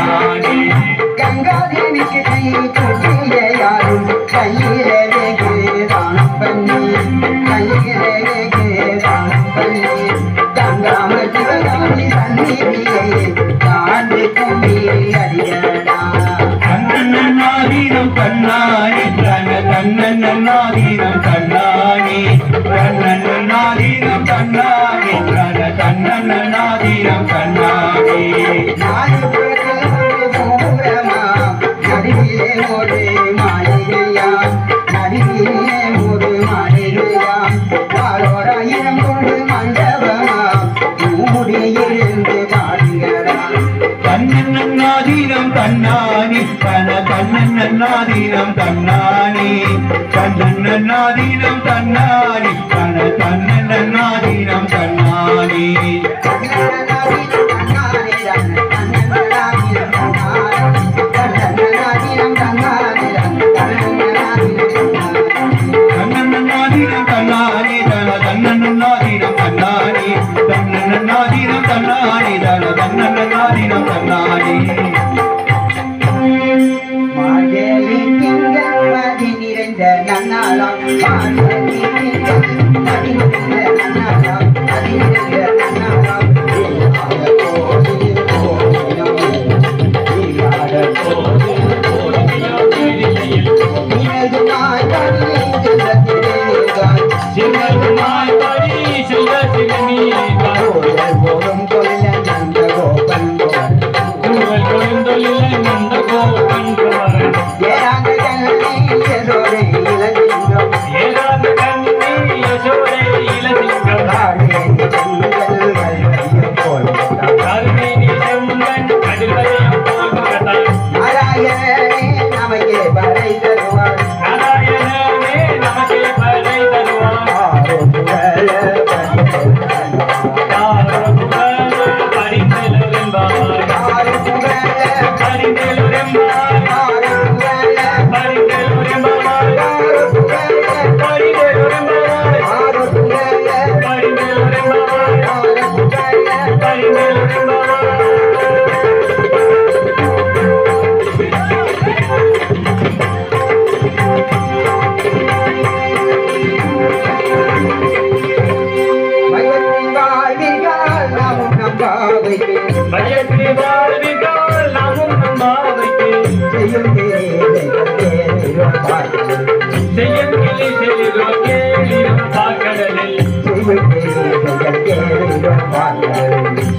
நானே கங்காதேவிக்கு கை தூக்கிய யாரும் கையிலே. தன்னாதீனம் தன்னானே தன்னாதீனம் தன்னானே தன தன்ன தன்னாதீனம் தன்னானே தன்னானே தன்ன தன்னாதீனம் தன்னானே தன தன்ன தன்னாதீனம் தன்னானே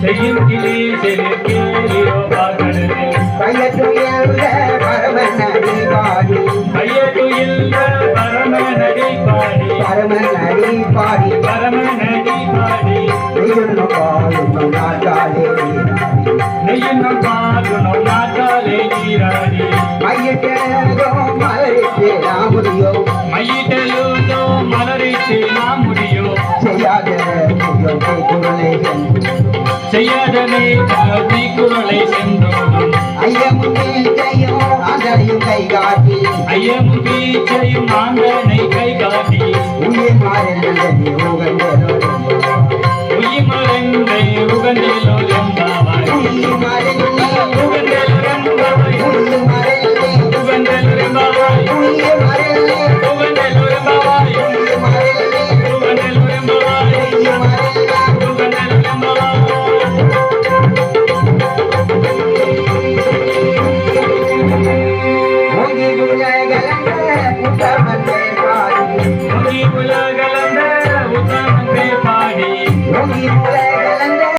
செய்யும் கிளி செலில் கேளிரோ பாகடலே பரம நடி பாடி. என்ன பாடணும் நாட்டாலே நீராடி. மையிட்டோ மலரித்தே நான் முடியோ மையிட்டலோ மலரித்தே நான் முடியோ செய்யாத செய்யாதனே தீக்குறளை சென்று பாடி